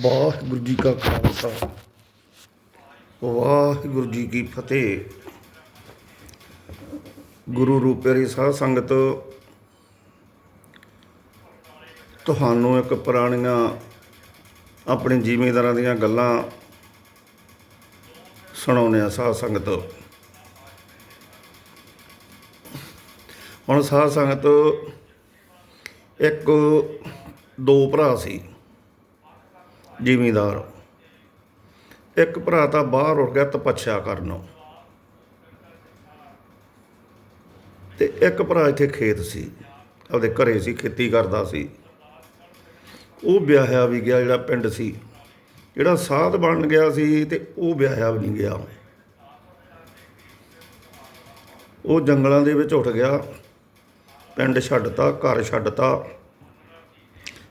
ਵਾਹਿਗੁਰੂ ਜੀ ਕਾ ਖਾਲਸਾ। ਵਾਹਿਗੁਰੂ ਜੀ ਕੀ ਫਤਿਹ। ਗੁਰੂ ਰੂਪੇਰੀ ਸਾਧ ਸੰਗਤ, ਤੁਹਾਨੂੰ ਇੱਕ ਪੁਰਾਣੀਆਂ ਆਪਣੇ ਜ਼ਿਮੀਂਦਾਰਾਂ ਦੀਆਂ ਗੱਲਾਂ ਸੁਣਾਉਂਦੇ ਆ ਸਾਧ ਸੰਗਤ। ਹੁਣ ਸਾਧ ਸੰਗਤ, ਇੱਕ ਦੋ ਭਰਾ ਸੀ। ਜ਼ਿਮੀਂਦਾਰ ਇੱਕ ਭਰਾ ਤਾਂ ਬਾਹਰ ਉੱਠ ਗਿਆ ਤਪੱਛਿਆ ਕਰਨ ਤੇ ਇੱਕ ਭਰਾ ਇੱਥੇ ਖੇਤ ਸੀ, ਆਪਦੇ ਘਰੇ ਸੀ, ਖੇਤੀ ਕਰਦਾ ਸੀ। ਉਹ ਵਿਆਹਿਆ ਵੀ ਗਿਆ, ਜਿਹੜਾ ਪਿੰਡ ਸੀ। ਜਿਹੜਾ ਸਾਧ ਬਣ ਗਿਆ ਸੀ ਤੇ ਉਹ ਵਿਆਹਿਆ ਵੀ ਨਹੀਂ ਗਿਆ। ਉਹ ਜੰਗਲਾਂ ਦੇ ਵਿੱਚ ਉੱਠ ਗਿਆ, ਪਿੰਡ ਛੱਡਤਾ, ਘਰ ਛੱਡਤਾ।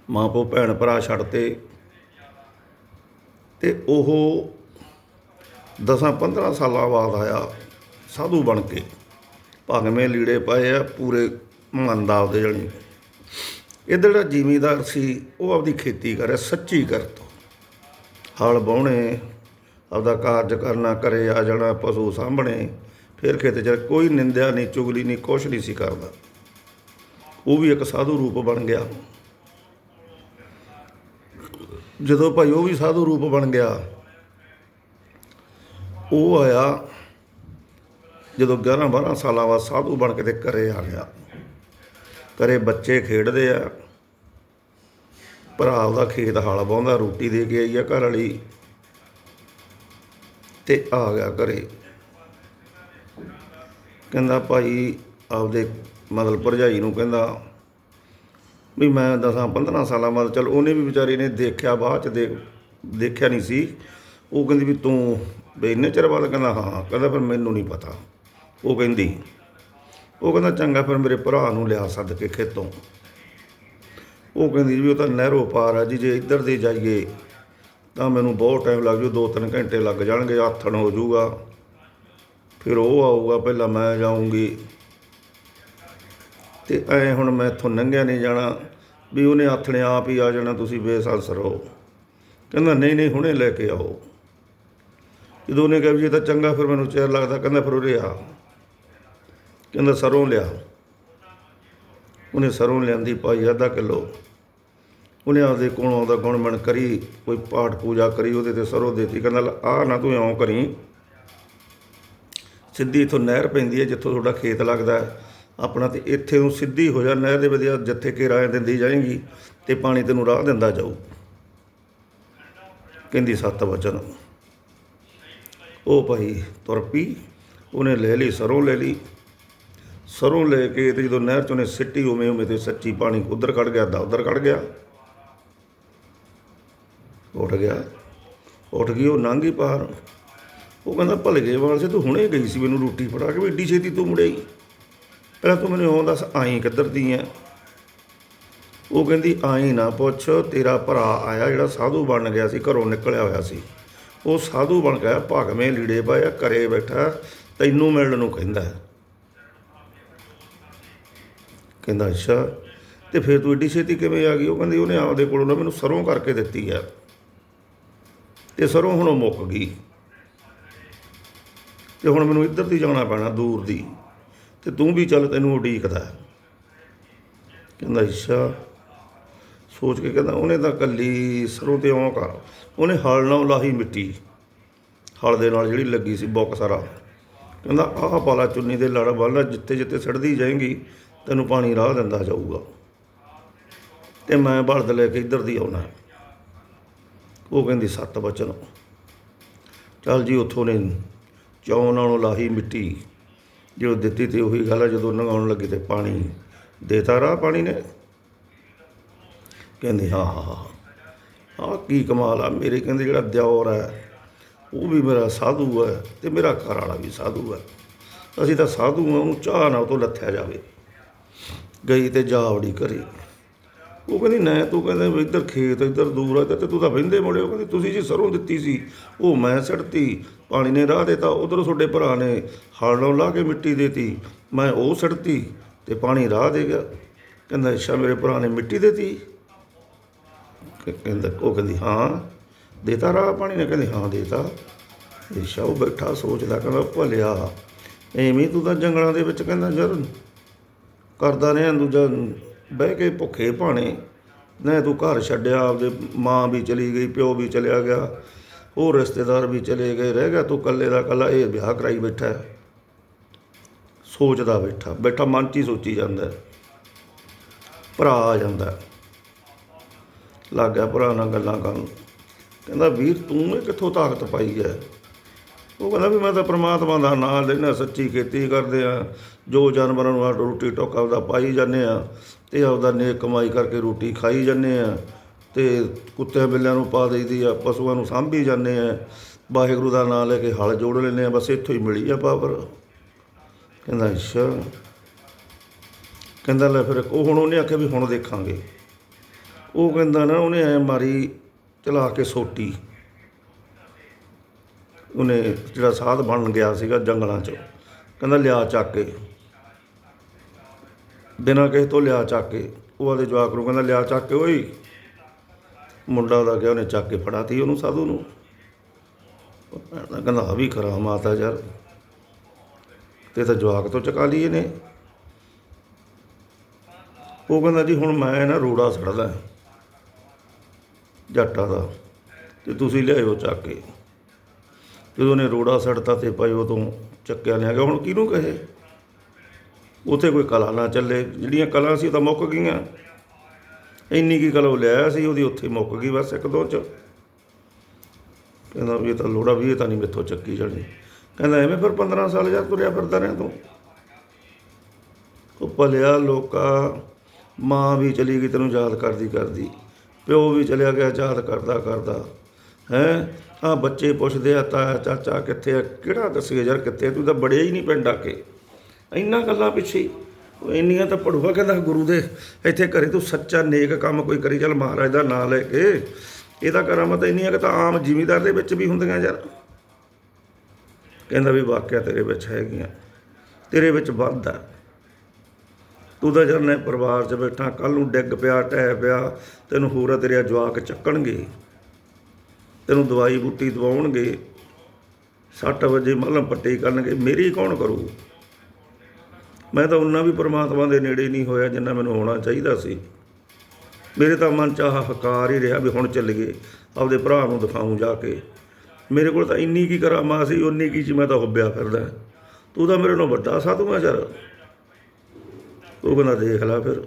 ਮਾਂ ਪਿਓ ਭੈਣ ਭਰਾ ਛੱਡਤੇ। ਤੇ ਉਹ 10-15 ਸਾਲਾਂ ਬਾਅਦ ਆਇਆ, ਸਾਧੂ ਬਣ ਕੇ। ਭਗਵੇਂ ਲੀੜੇ ਪਾਏ ਆ, ਪੂਰੇ ਮੰਦਾ ਆਪਦੇ ਜਣੀ। ਇੱਧਰ ਜਿਹੜਾ ਜ਼ਿਮੀਦਾਰ ਸੀ, ਉਹ ਆਪਦੀ ਖੇਤੀ ਕਰੇ, ਸੱਚੀ ਕਰਤੋ। ਹਲ ਬਾਉਣੇ ਆਪਦਾ ਕਾਰਜ ਕਰਨਾ ਕਰੇ ਆ ਜਾਣਾ, ਪਸ਼ੂ ਸਾਂਭਣੇ, ਫਿਰ ਖੇਤ ਚ ਕੋਈ ਨਿੰਦਿਆ ਨਹੀਂ, ਚੁਗਲੀ ਨਹੀਂ, ਕੁਛ ਨਹੀਂ ਸੀ ਕਰਦਾ। ਉਹ ਵੀ ਇੱਕ ਸਾਧੂ ਰੂਪ ਬਣ ਗਿਆ। ਜਦੋਂ ਭਾਈ ਉਹ ਵੀ ਸਾਧੂ ਰੂਪ ਬਣ ਗਿਆ, ਉਹ ਆਇਆ, ਜਦੋਂ 11 12 ਸਾਲਾਂ ਬਾਅਦ ਸਾਧੂ ਬਣ ਕੇ ਤੇ ਘਰੇ ਆ ਗਿਆ। ਘਰੇ ਬੱਚੇ ਖੇਡਦੇ ਆ, ਭਰਾ ਉਹਦਾ ਖੇਤ ਹਾਲ ਵਾਹੁੰਦਾ, ਰੋਟੀ ਦੇ ਕੇ ਆਈ ਆ ਘਰ ਵਾਲੀ ਤੇ ਆ ਗਿਆ ਘਰੇ। ਕਹਿੰਦਾ ਭਾਈ ਆਪਦੇ ਮਤਲਬ ਭਰਜਾਈ ਨੂੰ ਕਹਿੰਦਾ ਵੀ ਮੈਂ 10 15 ਸਾਲਾਂ ਬਾਅਦ ਚਲ ਉਹਨੇ ਵੀ ਵਿਚਾਰੀ ਨੇ ਦੇਖਿਆ, ਬਾਅਦ ਚ ਦੇਖ, ਦੇਖਿਆ ਨਹੀਂ ਸੀ। ਉਹ ਕਹਿੰਦੀ ਵੀ ਤੂੰ ਵੀ ਇੰਨੇ ਚਿਰ ਬਾਅਦ ਕਹਿੰਦਾ, ਹਾਂ ਕਹਿੰਦਾ ਫਿਰ ਮੈਨੂੰ ਨਹੀਂ ਪਤਾ। ਉਹ ਕਹਿੰਦੀ, ਉਹ ਕਹਿੰਦਾ ਚੰਗਾ ਫਿਰ ਮੇਰੇ ਭਰਾ ਨੂੰ ਲਿਆ ਸੱਦ ਕੇ ਖੇਤੋਂ। ਉਹ ਕਹਿੰਦੀ ਵੀ ਉਹ ਤਾਂ ਨਹਿਰੋਂ ਪਾਰ ਆ ਜੀ, ਜੇ ਇੱਧਰ ਦੇ ਜਾਈਏ ਤਾਂ ਮੈਨੂੰ ਬਹੁਤ ਟਾਈਮ ਲੱਗ ਜੂ 2-3 ਘੰਟੇ ਲੱਗ ਜਾਣਗੇ, ਆਥਣ ਹੋ ਜਾਊਗਾ ਫਿਰ ਉਹ ਆਊਗਾ, ਪਹਿਲਾਂ ਮੈਂ ਜਾਊਂਗੀ। ਤੇ ਐ ਹੁਣ ਮੈਂ ਇੱਥੋਂ ਲੰਘਿਆ ਨਹੀਂ ਜਾਣਾ ਵੀ ਉਹਨੇ ਆਥਣੇ ਆਪ ਹੀ ਆ ਜਾਣਾ, ਤੁਸੀਂ ਬੇਸੰਸ ਰਹੋ। ਕਹਿੰਦਾ, ਨਹੀਂ ਨਹੀਂ, ਹੁਣੇ ਲੈ ਕੇ ਆਓ। ਜਦੋਂ ਉਹਨੇ ਕਿਹਾ ਵੀ ਇਹ ਤਾਂ ਚੰਗਾ, ਫਿਰ ਮੈਨੂੰ ਚਿਰ ਲੱਗਦਾ। ਕਹਿੰਦਾ, ਫਿਰ ਉਰੇ ਆ। ਕਹਿੰਦਾ, ਸਰੋਂ ਲਿਆ। ਉਹਨੇ ਸਰੋਂ ਲਿਆਂਦੀ, ਪਾਈ ਅੱਧਾ ਕਿਲੋ। ਉਹਨੇ ਆਪਦੇ ਕੋਲੋਂ ਉਹਦਾ ਗੁਣਮਣ ਕਰੀ, ਕੋਈ ਪਾਠ ਪੂਜਾ ਕਰੀ, ਉਹਦੇ ਤੇ ਸਰੋਂ ਦੇਤੀ। ਕਹਿੰਦਾ ਆ ਨਾ ਤੂੰ ਇਉਂ ਕਰੀ। ਸਿੱਧੀ ਇਥੋਂ ਨਹਿਰ ਪੈਂਦੀ ਹੈ, ਜਿੱਥੋਂ ਤੁਹਾਡਾ ਖੇਤ ਲੱਗਦਾ ਹੈ। ਆਪਣਾ ਤੇ ਇੱਥੇ ਨੂੰ ਸਿੱਧੀ ਹੋ ਜਾ, ਨਹਿਰ ਦੇ ਵਧੀਆ ਜਿੱਥੇ ਕਿ ਰਾਹ ਦਿੰਦੀ ਜਾਏਗੀ ਤੇ ਪਾਣੀ ਤੈਨੂੰ ਰਾਹ ਦਿੰਦਾ ਜਾਊ। ਕਹਿੰਦੀ, ਸੱਤ ਵਚਨ ਉਹ ਭਾਈ ਤੁਰ ਪਈ, ਉਹਨੇ ਲੈ ਲਈ, ਸਰੋਂ ਲੈ ਲਈ। ਸਰੋਂ ਲੈ ਕੇ ਤੇ ਜਦੋਂ ਨਹਿਰ ਚੋਂ ਨੇ ਸਿੱਟੀ, ਉਵੇਂ ਉਵੇਂ ਤੇ ਸੱਚੀ ਪਾਣੀ ਉਧਰ ਕੱਢ ਗਿਆ ਦਾ ਉਧਰ ਕੱਢ ਗਿਆ। ਉੱਠ ਗਿਆ। ਉੱਠ ਗਈ, ਉਹ ਨਾਂਗੀ ਪਾਰ ਉਹ ਕਹਿੰਦਾ, ਭਲਗੇ ਵਾਲ ਸੇ ਤੂੰ ਹੁਣੇ ਗਈ ਸੀ ਮੈਨੂੰ ਰੋਟੀ ਫੜਾ ਕੇ, ਵੀ ਏਡੀ ਛੇਤੀ ਤੂੰ ਮੁੜੇਈ ਪਹਿਲਾਂ ਤੂੰ ਮੈਨੂੰ ਇਉਂ ਦੱਸ, ਆਈ ਕਿੱਧਰ ਦੀ ਐ? ਉਹ ਕਹਿੰਦੀ, ਆਈ ਨਾ ਪੁੱਛ, ਤੇਰਾ ਭਰਾ ਆਇਆ ਜਿਹੜਾ ਸਾਧੂ ਬਣ ਗਿਆ ਸੀ, ਘਰੋਂ ਨਿਕਲਿਆ ਹੋਇਆ ਸੀ। ਉਹ ਸਾਧੂ ਬਣ ਗਿਆ, ਭਾਗਵੇਂ ਲੀੜੇ ਪਾਇਆ, ਘਰੇ ਬੈਠਾ, ਤੈਨੂੰ ਮਿਲਣ ਨੂੰ ਕਹਿੰਦਾ ਕਹਿੰਦਾ, ਅੱਛਾ। ਤੇ ਫਿਰ ਤੂੰ ਏਡੀ ਛੇਤੀ ਕਿਵੇਂ ਆ ਗਈ? ਉਹ ਕਹਿੰਦੀ, ਉਹਨੇ ਆਪਦੇ ਕੋਲੋਂ ਨਾ ਮੈਨੂੰ ਸਰੋਂ ਕਰਕੇ ਦਿੱਤੀ ਆ। ਤੇ ਸਰੋਂ ਹੁਣ ਉਹ ਮੁੱਕ ਗਈ। ਤੇ ਹੁਣ ਮੈਨੂੰ ਇੱਧਰ ਦੀ ਜਾਣਾ ਪੈਣਾ, ਦੂਰ ਦੀ। ਤੇ ਤੂੰ ਵੀ ਚੱਲ ਤੈਨੂੰ ਉਡੀਕਦਾ। ਕਹਿੰਦਾ, ਅੱਛਾ। ਸੋਚ ਕੇ ਕਹਿੰਦਾ, ਉਹਨੇ ਤਾਂ ਕੱਲੀ ਸਰੋਂ ਤੇ ਆਉਂ ਕਰ ਉਹਨੇ ਹਲ ਨਾਲ ਲਾਹੀ ਮਿੱਟੀ। ਹਲ ਦੇ ਨਾਲ ਜਿਹੜੀ ਲੱਗੀ ਸੀ ਬੁੱਕ ਸਾਰਾ। ਕਹਿੰਦਾ, ਆਹ ਪਾਲਾ ਚੁੰਨੀ ਦੇ ਲੜ ਬੰਨ੍ਹ ਜਿੱਥੇ ਜਿੱਥੇ ਸੜਦੀ ਜਾਏਗੀ, ਤੈਨੂੰ ਪਾਣੀ ਰਾਹ ਦਿੰਦਾ ਜਾਊਗਾ। ਤੇ ਮੈਂ ਬਲਦ ਲੈ ਕੇ ਇੱਧਰ ਦੀ ਆਉਣਾ। ਉਹ ਕਹਿੰਦੀ, ਸੱਤ ਬਚਨ। ਚੱਲ ਜੀ, ਉੱਥੋਂ ਨੇ ਚੌਂ ਨਾਲੋਂ ਲਾਹੀ ਮਿੱਟੀ। ਜੋ ਦਿੱਤੀ ਤੇ ਉਹੀ ਗੱਲ ਆ, ਜਦੋਂ ਨਗਾਉਣ ਲੱਗੇ ਤੇ ਪਾਣੀ ਦੇਤਾ, ਰਾਹ ਪਾਣੀ ਨੇ। ਕਹਿੰਦੇ, ਹਾਂ ਹਾਂ ਹਾਂ ਆਹ ਕੀ ਕਮਾਲ ਆ, ਮੇਰੇ ਕਹਿੰਦੇ ਜਿਹੜਾ ਦਿਓਰ ਹੈ, ਉਹ ਵੀ ਮੇਰਾ ਸਾਧੂ ਹੈ ਤੇ ਮੇਰਾ ਘਰ ਵਾਲਾ ਵੀ ਸਾਧੂ ਹੈ। ਅਸੀਂ ਤਾਂ ਸਾਧੂ ਆ ਉਹਨੂੰ ਚਾਹ ਨਾਲ ਤੋਂ ਲੱਥਿਆ ਜਾਵੇ। ਗਈ ਤੇ ਜਾ ਵੜੀ ਉਹ ਕਹਿੰਦੀ, ਨਾ, ਤੂੰ ਕਹਿੰਦਾ ਇੱਧਰ ਖੇਤ, ਇੱਧਰ ਦੂਰ ਆ, ਤੇ ਤੂੰ ਤਾਂ ਵਹਿੰਦੇ ਮੁੜੇ ਉਹ ਕਹਿੰਦੀ, ਤੁਸੀਂ ਜੀ ਸਰੋਂ ਦਿੱਤੀ ਸੀ, ਉਹ ਮੈਂ ਸੜਤੀ ਪਾਣੀ ਨੇ ਰਾਹ ਦੇਤਾ, ਉਧਰੋਂ ਤੁਹਾਡੇ ਭਰਾ ਨੇ ਹਲ ਨਾਲ ਲਾ ਕੇ ਮਿੱਟੀ ਦੇਤੀ, ਮੈਂ ਉਹ ਸੜਤੀ ਤੇ ਪਾਣੀ ਰਾਹ ਦੇ ਗਿਆ। ਕਹਿੰਦਾ, ਅੱਛਾ, ਮੇਰੇ ਭਰਾ ਨੇ ਮਿੱਟੀ ਦੇਤੀ? ਕਹਿੰਦਾ, ਉਹ ਕਹਿੰਦੀ, ਹਾਂ, ਦੇਤਾ ਰਾਹ ਪਾਣੀ ਨੇ। ਕਹਿੰਦੀ, ਹਾਂ, ਦੇਤਾ। ਈਸ਼ਾ ਉਹ ਬੈਠਾ, ਸੋਚਦਾ, ਕਹਿੰਦਾ, ਭਲਿਆ, ਐਵੇਂ ਤੂੰ ਤਾਂ ਜੰਗਲਾਂ ਦੇ ਵਿੱਚ ਕਹਿੰਦਾ ਯਾਰ ਕਰਦਾ ਰਿਹਾ ਦੂਜਾ ਬਹਿ ਕੇ ਭੁੱਖੇ ਭਾਣੇ, ਨਾ ਤੂੰ ਘਰ ਛੱਡਿਆ, ਆਪਦੇ ਮਾਂ ਵੀ ਚਲੀ ਗਈ, ਪਿਓ ਵੀ ਚਲਿਆ ਗਿਆ, ਹੋਰ ਰਿਸ਼ਤੇਦਾਰ ਵੀ ਚਲੇ ਗਏ, ਰਹਿ ਗਿਆ ਤੂੰ ਇਕੱਲੇ ਦਾ ਇਕੱਲਾ, ਇਹ ਵਿਆਹ ਕਰਾਈ ਬੈਠਾ ਸੋਚਦਾ ਬੈਠਾ ਬੈਠਾ ਮਨ 'ਚ ਹੀ ਸੋਚੀ ਜਾਂਦਾ ਭਰਾ ਆ ਜਾਂਦਾ ਹੈ। ਲੱਗ ਗਿਆ ਭਰਾ ਨਾਲ ਗੱਲਾਂ ਕਰਨ। ਕਹਿੰਦਾ, ਵੀਰ, ਤੂੰ ਇਹ ਕਿੱਥੋਂ ਤਾਕਤ ਪਾਈ ਹੈ? ਉਹ ਕਹਿੰਦਾ ਵੀ ਮੈਂ ਤਾਂ ਪ੍ਰਮਾਤਮਾ ਦਾ ਨਾਮ ਲੈਣਾ ਸੱਚੀ ਖੇਤੀ ਕਰਦੇ ਆ। ਜੋ ਜਾਨਵਰਾਂ ਨੂੰ ਆ ਰੋਟੀ ਟੋਕਾ ਆਪਦਾ ਪਾਈ ਜਾਂਦੇ ਆ, ਤੇ ਆਪਦਾ ਨੇਕ ਕਮਾਈ ਕਰਕੇ ਰੋਟੀ ਖਾਈ ਜਾਂਦੇ ਆ, ਤੇ ਕੁੱਤੇ ਬਿੱਲਿਆਂ ਨੂੰ ਪਾ ਦੇਈਦੀ ਆ, ਪਸ਼ੂਆਂ ਨੂੰ ਸਾਂਭੀ ਜਾਂਦੇ ਆ। ਵਾਹਿਗੁਰੂ ਦਾ ਨਾਮ ਲੈ ਕੇ ਹਲ ਜੋੜ ਲੈਂਦੇ ਆ, ਬਸ ਇੱਥੋਂ ਹੀ ਮਿਲੀ ਆ ਪਾਵਰ। ਕਹਿੰਦਾ, ਅੱਛਾ। ਕਹਿੰਦਾ, ਲੈ ਫਿਰ ਉਹ ਹੁਣ ਉਹਨੇ ਆਖਿਆ ਵੀ ਹੁਣ ਦੇਖਾਂਗੇ। ਉਹ ਕਹਿੰਦਾ ਨਾ, ਉਹਨੇ ਐ ਮਾਰੀ ਚਲਾ ਕੇ ਸੋਟੀ। ਉਹਨੇ ਜਿਹੜਾ ਸਾਧ ਬਣ ਗਿਆ ਸੀਗਾ ਜੰਗਲਾਂ 'ਚ, ਕਹਿੰਦਾ ਲਿਆ ਚੱਕ ਕੇ। ਬਿਨਾਂ ਕਿਸੇ ਤੋਂ ਲਿਆ ਚੱਕ ਕੇ। ਉਹ ਆਦੇ ਜਵਾਕ ਨੂੰ ਕਹਿੰਦਾ ਲਿਆ ਚੱਕ ਕੇ ਓਏ। ਮੁੰਡਾ ਉਹਦਾ ਗਿਆ ਉਹਨੇ ਚੱਕ ਕੇ ਫੜਾਤੀ ਉਹਨੂੰ ਸਾਧੂ ਨੂੰ। ਕਹਿੰਦਾ ਆ ਵੀ ਖਰਾ ਮਾਤਾ ਯਾਰ। ਤੇ ਤਾਂ ਜਵਾਕ ਤੋਂ ਚਕਾ ਲਈ ਇਹਨੇ। ਉਹ ਕਹਿੰਦਾ ਜੀ ਹੁਣ ਮੈਂ ਨਾ ਰੋੜਾ ਸੜਦਾ। ਜੱਟਾਂ ਦਾ। ਤੇ ਤੁਸੀਂ ਲਿਆਇਓ ਚੱਕ ਕੇ। ਜਦੋਂ ਨੇ ਰੋੜਾ ਸੜਤਾ ਤੇ ਭਾਈ ਉਦੋਂ ਚੱਕਿਆ ਲਿਆ ਗਿਆ, ਹੁਣ ਕਿਹਨੂੰ ਕਹੇ? ਉਥੇ ਕੋਈ ਕਲਾ ਨਾ ਚੱਲੇ, ਜਿਹੜੀਆਂ ਕਲਾ ਸੀ ਉਹ ਤਾਂ ਮੁੱਕ ਗਈਆਂ। ਇੰਨੀ ਕੀ ਕਲਾ ਉਹ ਲਿਆਇਆ ਸੀ, ਉਹਦੀ ਉੱਥੇ ਮੁੱਕ ਗਈ ਬਸ ਇੱਕ ਦੋ ਚ। ਕਹਿੰਦਾ ਵੀ ਇਹ ਤਾਂ ਲੋੜਾ ਵੀ ਇਹ ਤਾਂ ਨਹੀਂ ਮੇਥੋਂ ਚੱਕੀ ਜਾਣੀ। ਕਹਿੰਦਾ ਐਵੇਂ ਫਿਰ 15 ਸਾਲ ਯਾਰ ਤੁਰਿਆ ਫਿਰਦਾ ਰਿਹਾ ਤੂੰ। ਉਹ ਭਲਿਆ ਲੋਕਾ, ਮਾਂ ਵੀ ਚਲੀ ਗਈ ਤੈਨੂੰ ਯਾਦ ਕਰਦੀ ਕਰਦੀ, ਪਿਓ ਵੀ ਚਲਿਆ ਗਿਆ ਯਾਦ ਕਰਦਾ ਕਰਦਾ। ਹੈ? ਆ ਬੱਚੇ ਪੁੱਛਦੇ ਆ ਤਾਇਆ ਚਾਚਾ ਕਿੱਥੇ ਆ? ਕਿਹੜਾ ਦੱਸੀਏ ਯਾਰ ਕਿੱਥੇ ਤੂੰ ਤਾਂ ਬੜਿਆ ਹੀ ਨਹੀਂ ਪਿੰਡ ਆ ਕੇ। ਇੰਨਾ ਗੱਲਾਂ ਪਿੱਛੇ। ਇੰਨੀਆਂ ਤਾਂ ਪੜੂਗਾ ਕਹਿੰਦਾ ਗੁਰੂ ਦੇ। ਇੱਥੇ ਘਰੇ ਤੂੰ ਸੱਚਾ ਨੇਕ ਕੰਮ ਕੋਈ ਕਰੀ, ਚੱਲ ਮਹਾਰਾਜ ਦਾ ਨਾਂ ਲੈ ਕੇ। ਇਹਦਾ ਕਰਾਮਤ ਇੰਨੀਆਂ ਕਿ ਤਾਂ ਆਮ ਜ਼ਿਮੀਦਾਰ ਦੇ ਵਿੱਚ ਵੀ ਹੁੰਦੀਆਂ ਯਾਰ। ਕਹਿੰਦਾ ਵੀ ਵਾਕਿਆ ਤੇਰੇ ਵਿੱਚ ਹੈਗੀਆਂ। ਤੇਰੇ ਵਿੱਚ ਵੱਧ ਆ। ਤੂੰ ਤਾਂ ਜਰਨੇ ਪਰਿਵਾਰ 'ਚ ਬੈਠਾ ਕੱਲ ਨੂੰ ਡਿੱਗ ਪਿਆ, ਟਹਿ ਪਿਆ, ਤੈਨੂੰ ਹੋਰ ਤੇਰੇ ਜਵਾਕ ਚੱਕਣਗੇ। ਤੈਨੂੰ ਦਵਾਈ ਬੂਟੀ ਦਵਾਉਣਗੇ 6 ਵਜੇ ਮਲਮ ਪੱਟੀ ਕਰਨਗੇ, ਮੇਰੀ ਕੌਣ ਕਰੂ? ਮੈਂ ਤਾਂ ਉਹਨਾਂ ਵੀ ਪਰਮਾਤਮਾ ਦੇ ਨੇੜੇ ਨਹੀਂ ਹੋਇਆ ਜਿੰਨਾ ਮੈਨੂੰ ਹੋਣਾ ਚਾਹੀਦਾ ਸੀ। ਮੇਰੇ ਤਾਂ ਮਨ ਚ ਆਹ ਹਕਾਰ ਹੀ ਰਿਹਾ ਵੀ ਹੁਣ ਚੱਲੀਏ, ਆਪਦੇ ਭਰਾ ਨੂੰ ਦਿਖਾਉਂ ਜਾ ਕੇ। ਮੇਰੇ ਕੋਲ ਤਾਂ ਇੰਨੀ ਕੀ ਕਰਾਮਾ ਸੀ ਉਨੀ ਕੀ ਚ ਮੈਂ ਤਾਂ ਹੁੱਬਿਆ ਫਿਰਦਾ। ਤੂੰ ਤਾਂ ਮੇਰੇ ਨਾਲੋਂ ਵੱਡਾ ਸਾਧੂ ਆ ਯਾਰ। ਉਹ ਕਹਿੰਦਾ ਦੇਖ ਲੈ ਫਿਰ।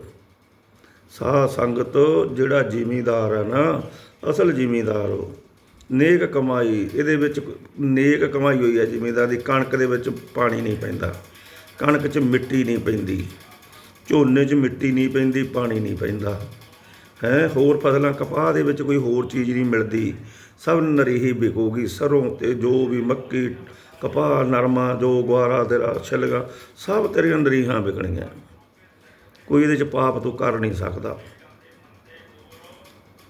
ਸਾਧ ਸੰਗਤ ਜਿਹੜਾ ਜ਼ਿਮੀਦਾਰ ਹੈ ਨਾ, ਅਸਲ ਜ਼ਿਮੀਦਾਰ ਉਹ। ਨੇਕ ਕਮਾਈ, ਇਹਦੇ ਵਿੱਚ ਨੇਕ ਕਮਾਈ ਹੋਈ ਹੈ ਜ਼ਿਮੀਦਾਰ ਦੀ, ਕਣਕ ਦੇ ਵਿੱਚ ਪਾਣੀ ਨਹੀਂ ਪੈਂਦਾ, ਕਣਕ 'ਚ ਮਿੱਟੀ ਨਹੀਂ ਪੈਂਦੀ, ਝੋਨੇ 'ਚ ਮਿੱਟੀ ਨਹੀਂ ਪੈਂਦੀ, ਪਾਣੀ ਨਹੀਂ ਪੈਂਦਾ, ਹੈ, ਹੋਰ ਫਸਲਾਂ ਕਪਾਹ ਦੇ ਵਿੱਚ ਕੋਈ ਹੋਰ ਚੀਜ਼ ਨਹੀਂ ਮਿਲਦੀ, ਸਭ ਨਰੀਹੀ ਵਿਕੂਗੀ, ਸਰੋਂ ਤੇ ਜੋ ਵੀ ਮੱਕੀ, ਕਪਾਹ, ਨਰਮਾ, ਜੋ ਗੁਆਰਾ ਤੇਰਾ ਛਿਲਗਾ ਸਭ ਤੇਰੀਆਂ ਨਰੀਹਾਂ ਵਿਕਣੀਆਂ ਕੋਈ ਇਹਦੇ ਚ ਪਾਪ ਤੂੰ ਕਰ ਨਹੀਂ ਸਕਦਾ।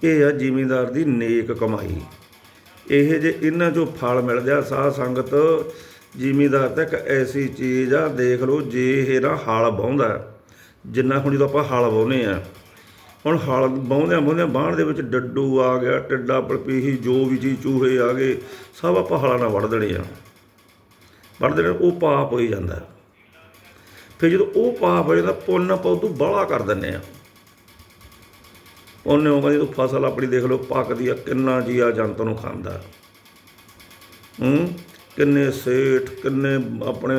ਇਹ ਆ ਜ਼ਿਮੀਂਦਾਰ ਦੀ ਨੇਕ ਕਮਾਈ। ਇਹ ਜੇ ਇਹਨਾਂ ਚੋਂ ਫਲ ਮਿਲ ਜਾ, ਸਾਧ ਸੰਗਤ ਜ਼ਿਮੀਦਾਰ ਤਾਂ ਇੱਕ ਐਸੀ ਚੀਜ਼ ਆ, ਦੇਖ ਲਓ ਜੇ ਇਹ ਨਾ ਹਲ ਵਾਹੁੰਦਾ ਜਿੰਨਾ ਹੁਣ ਜਦੋਂ ਆਪਾਂ ਹਲ ਵਾਹੁੰਦੇ ਆ ਹੁਣ ਹਲ ਵਾਹੁੰਦਿਆਂ ਵਾਹੁੰਦਿਆਂ ਬਾਣ ਦੇ ਵਿੱਚ ਡੱਡੂ ਆ ਗਿਆ, ਟਿੱਡਾ ਪਲਪੀਹੀ ਜੋ ਵੀ ਚੀਜ਼ ਚੂਹੇ ਆ ਗਏ, ਸਭ ਆਪਾਂ ਹਲਾਂ ਨਾਲ ਵੜ ਦੇਣੇ ਆ। ਵੜ ਦੇਣੇ, ਉਹ ਪਾਪ ਹੋਈ ਜਾਂਦਾ। ਫਿਰ ਜਦੋਂ ਉਹ ਪਾਪ ਹੋ ਜਾਂਦਾ ਪੁੰਨ ਆਪਾਂ ਉਹ ਤੋਂ ਬਾਹਲਾ ਕਰ ਦਿੰਨੇ ਆ। ਉਹਨੇ ਉਹ ਕਹਿੰਦੀ, ਤੂੰ ਫਸਲ ਆਪਣੀ ਦੇਖ ਲਓ, ਪੱਕਦੀ ਆ, ਕਿੰਨਾ ਜੀਆ ਜੰਤ ਨੂੰ ਖਾਂਦਾ ਹੂੰ। ਕਿੰਨੇ ਸੇਠ, ਕਿੰਨੇ ਆਪਣੇ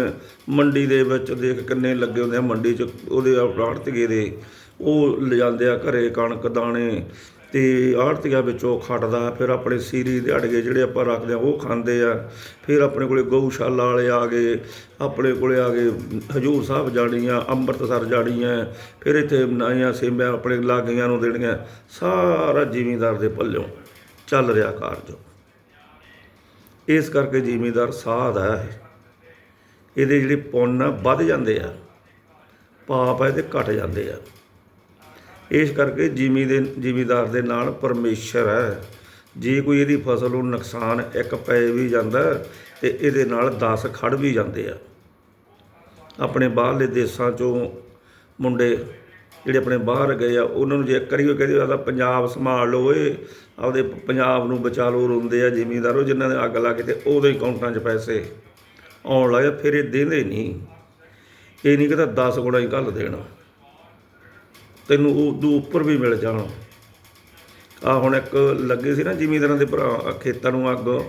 ਮੰਡੀ ਦੇ ਵਿੱਚ ਦੇਖ ਕਿੰਨੇ ਲੱਗੇ ਹੁੰਦੇ ਆ ਮੰਡੀ 'ਚ, ਉਹਦੇ ਆੜਤੀਏ ਦੇ, ਉਹ ਲਿਜਾਂਦੇ ਆ ਘਰੇ ਕਣਕ, ਦਾਣੇ ਤੇ ਆੜਤੀਆ ਵਿੱਚੋਂ ਖੱਟਦਾ ਫਿਰ ਆਪਣੇ ਸੀਰੀ ਦੇ ਦਿਹਾੜੀਏ ਜਿਹੜੇ ਆਪਾਂ ਰੱਖਦੇ ਆ ਉਹ ਖਾਂਦੇ ਆ। ਫਿਰ ਆਪਣੇ ਕੋਲੇ ਗਊਸ਼ਾਲਾ ਵਾਲੇ ਆ ਗਏ, ਆਪਣੇ ਕੋਲੇ ਆ ਗਏ, ਹਜੂਰ ਸਾਹਿਬ ਜਾਣੀਆਂ, ਅੰਮ੍ਰਿਤਸਰ ਜਾਣੀਆਂ, ਫਿਰ ਇੱਥੇ ਨਾਈਆਂ ਸੇਮਿਆਂ ਆਪਣੇ ਲਾਗੀਆਂ ਨੂੰ ਦੇਣੀਆਂ, ਸਾਰਾ ਜ਼ਿਮੀਂਦਾਰ ਦੇ ਪੱਲਿਓਂ ਚੱਲ ਰਿਹਾ ਕਾਰਜ। ਇਸ ਕਰਕੇ ਜ਼ਿਮੀਂਦਾਰ ਸਾਧ ਹੈ ਇਹਦੇ ਜਿਹੜੇ ਪੁੰਨ ਆ ਵੱਧ ਜਾਂਦੇ ਆ, ਪਾਪ ਹੈ ਇਹਦੇ ਘਟ ਜਾਂਦੇ ਆ। ਇਸ ਕਰਕੇ ਜ਼ਿਮੀ ਦੇ, ਜ਼ਿਮੀਦਾਰ ਦੇ ਨਾਲ ਪਰਮੇਸ਼ਰ ਹੈ। ਜੇ ਕੋਈ ਇਹਦੀ ਫਸਲ ਨੂੰ ਨੁਕਸਾਨ ਇੱਕ ਪੈ ਵੀ ਜਾਂਦਾ ਤੇ ਇਹਦੇ ਨਾਲ 10 ਖੜ ਵੀ ਜਾਂਦੇ ਆ। ਆਪਣੇ ਬਾਹਰਲੇ ਦੇਸ਼ਾਂ ਚੋਂ ਮੁੰਡੇ ਜਿਹੜੇ ਆਪਣੇ ਬਾਹਰ ਗਏ ਆ, ਉਹਨਾਂ ਨੂੰ ਜੇ ਇੱਕ ਕਹਿੰਦੇ ਆਦਾ ਪੰਜਾਬ ਸੰਭਾਲ ਲਓ ਓਏ, ਆਪਦੇ ਪੰਜਾਬ ਨੂੰ ਬਚਾ ਲਓ ਰੋਂਦੇ ਆ ਜ਼ਿਮੀਂਦਾਰ, ਉਹ ਜਿਨ੍ਹਾਂ ਦੇ ਅੱਗ ਲਾ ਕੇ ਤੇ ਉਹਦੇ ਅਕਾਊਂਟਾਂ 'ਚ ਪੈਸੇ ਆਉਣ ਲੱਗੇ ਫਿਰ ਇਹ ਦਿੰਦੇ ਨਹੀਂ। ਇਹ ਨਹੀਂ ਕਿ 10 ਗੁਣਾ ਹੀ ਘੱਲ ਦੇਣਾ। ਤੈਨੂੰ ਉਦੋਂ ਉੱਪਰ ਵੀ ਮਿਲ ਜਾਣ। ਆ ਹੁਣ ਇੱਕ ਲੱਗੇ ਸੀ ਨਾ ਜ਼ਿਮੀਂਦਾਰਾਂ ਦੇ ਭਰਾ ਖੇਤਾਂ ਨੂੰ ਅੱਗ।